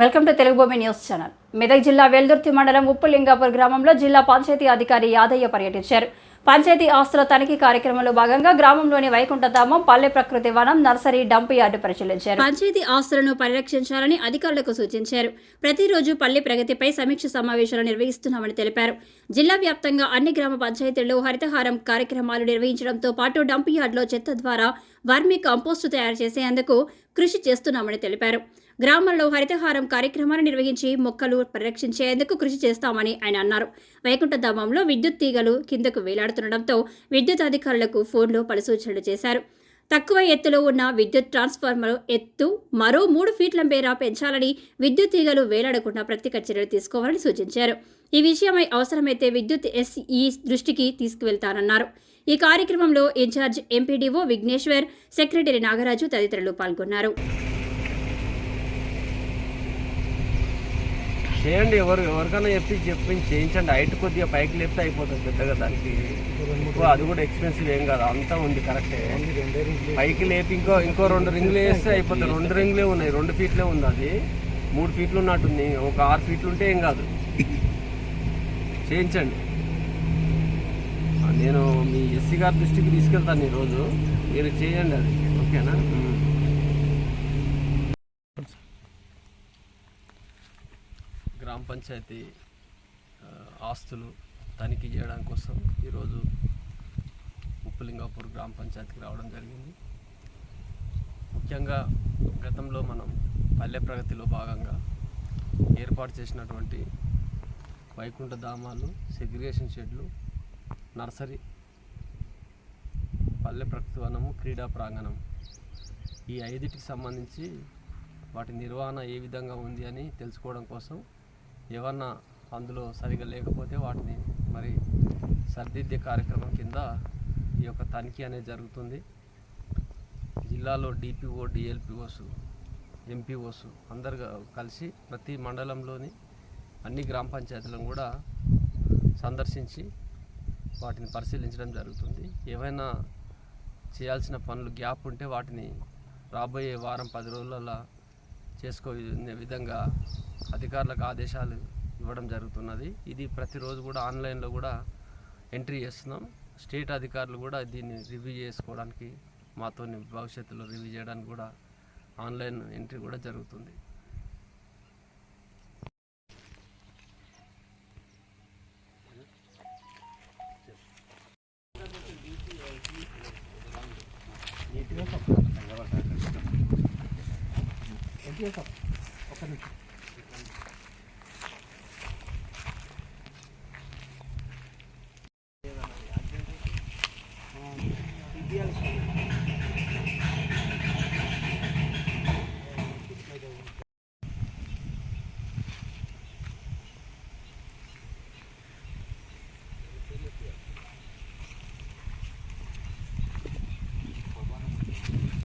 Welcome to Telugu భూమి news channel. Medak జిల్లా వెల్దుర్తి మండలం ఉప్పులింగాపూర్ గ్రామంలో జిల్లా పంచాయతీ అధికారి యాదయ్య పర్యటించారు. పంచాయతీ ఆస్తుల తనిఖీ కార్యక్రమంలో భాగంగా గ్రామంలోని వైకుంఠధామం పల్లె ప్రకృతి వనం నర్సరీ డంప్ యార్డు పరిశీలించారు. పంచాయతీ ఆస్తులను పరిరక్షించాలని అధికారులకు సూచించారు. ప్రతిరోజు పల్లె ప్రగతిపై సమీక్ష సమావేశాలు నిర్వహిస్తున్నామని తెలిపారు. జిల్లా వ్యాప్తంగా అన్ని గ్రామ పంచాయతీల్లో హరితహారం కార్యక్రమాలు నిర్వహించడంతో పాటు డంప్ యార్డులో చెత్త ద్వారా వర్మీ కంపోస్టు తయారు చేసేందుకు కృషి చేస్తున్నామని తెలిపారు. గ్రామాల్లో హరితహారం కార్యక్రమాన్ని నిర్వహించి మొక్కలు పరిరక్షించేందుకు కృషి చేస్తామని ఆయన అన్నారు. వైకుంఠధామంలో విద్యుత్ తీగలు కిందకు వేలాడుతుండటంతో విద్యుత్ అధికారులకు ఫోన్లో పలు సూచనలు చేశారు. తక్కువ ఎత్తులో ఉన్న విద్యుత్ ట్రాన్స్ఫార్మర్ ఎత్తు మరో మూడు ఫీట్ల మేర పెంచాలని విద్యుత్ తీగలు వేలాడకుండా ప్రత్యేక చర్యలు తీసుకోవాలని సూచించారు. ఈ విషయమై అవసరమైతే విద్యుత్ ఎస్ఈ దృష్టికి తీసుకువెళ్తానన్నారు. ఈ కార్యక్రమంలో in charge MPDO Vigneshwar secretary Nagaraju తదితరులు పాల్గొన్నారు. చేయండి ఎవరు ఎవరికైనా చెప్పి చెప్పించి చేయించండి. హైట్ కొద్దిగా పైకి లేపితే అయిపోతుంది పెద్దగా దానికి. అది కూడా ఎక్స్పెన్సివ్ ఏం కాదు. అంతా ఉంది కరెక్టే పైకి లేపి ఇంకో ఇంకో రెండు రింగులు వేస్తే అయిపోతుంది. రెండు రింగులే ఉన్నాయి రెండు ఫీట్లే ఉంది అది. మూడు ఫీట్లు ఉన్నట్టుంది. ఒక ఆరు ఫీట్లు ఉంటే ఏం కాదు. చేయించండి. నేను మీ ఎస్సీ గారి దృష్టికి తీసుకెళ్తాను ఈరోజు. మీరు చేయండి అది. ఓకేనా? గ్రామ పంచాయతీ ఆస్తులు తనిఖీ చేయడం కోసం ఈరోజు ఉప్పులింగాపూర్ గ్రామ పంచాయతీకి రావడం జరిగింది. ముఖ్యంగా గతంలో మనం పల్లె ప్రగతిలో భాగంగా ఏర్పాటు చేసినటువంటి వైకుంఠ ధామాలు సెగ్రిగేషన్ షెడ్లు నర్సరీ పల్లె ప్రకృతి వనము క్రీడా ప్రాంగణం ఈ ఐదుటికి సంబంధించి వాటి నిర్వహణ ఏ విధంగా ఉంది అని తెలుసుకోవడం కోసం ఏమన్నా అందులో సరిగా లేకపోతే వాటిని మరి సరిదిద్దే కార్యక్రమం కింద ఈ యొక్క తనిఖీ అనేది జరుగుతుంది. జిల్లాలో డిపిఓ డిఎల్పిఓస్ ఎంపీఓస్ అందరు కలిసి ప్రతి మండలంలోని అన్ని గ్రామ పంచాయతీలను కూడా సందర్శించి వాటిని పరిశీలించడం జరుగుతుంది. ఏవైనా చేయాల్సిన పనులు గ్యాప్ ఉంటే వాటిని రాబోయే వారం పది రోజులలో చేసుకునే విధంగా అధికారులకు ఆదేశాలు ఇవ్వడం జరుగుతున్నది. ఇది ప్రతిరోజు కూడా ఆన్లైన్లో కూడా ఎంట్రీ చేస్తున్నాం. స్టేట్ అధికారులు కూడా దీన్ని రివ్యూ చేసుకోవడానికి మాతో భవిష్యత్తులో రివ్యూ చేయడానికి కూడా ఆన్లైన్ ఎంట్రీ కూడా జరుగుతుంది. ఒక నిమిషం Yeah.